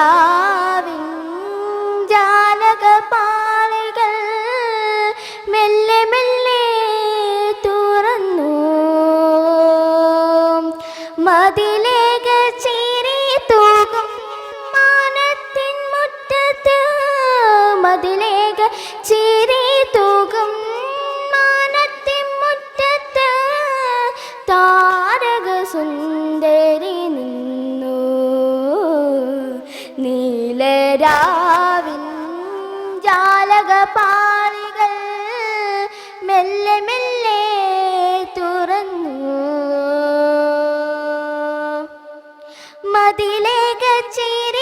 രാവിൻ ജാലകപാളികൾ മെല്ലെ മെല്ലെ തുറന്നു. മതിലേക ചീരി തൂകും മാനത്തിൻ മുറ്റത്ത്. മതിലേക ചീരി തൂകും മാനത്തിൻ മുറ്റത്ത്. താരക സുന്ദര നീലരാവിൻ ജാലകപാളികൾ മെല്ലെ മെല്ലെ തുറന്നു. മതിലേക ചിരി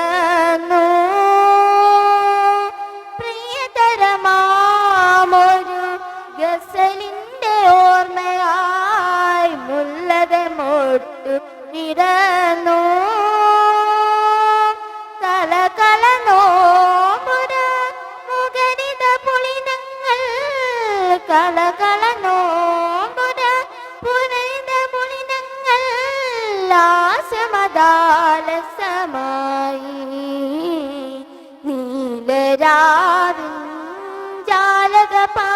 ഒട്ടുവിടന്നു പ്രിയതരമാമൊരു ഗസലിന്റെ ഓർമ്മയായി പുളിനങ്ങൾ കലകല നോമ്പുര നീലരാവിൻ ജാലകപാ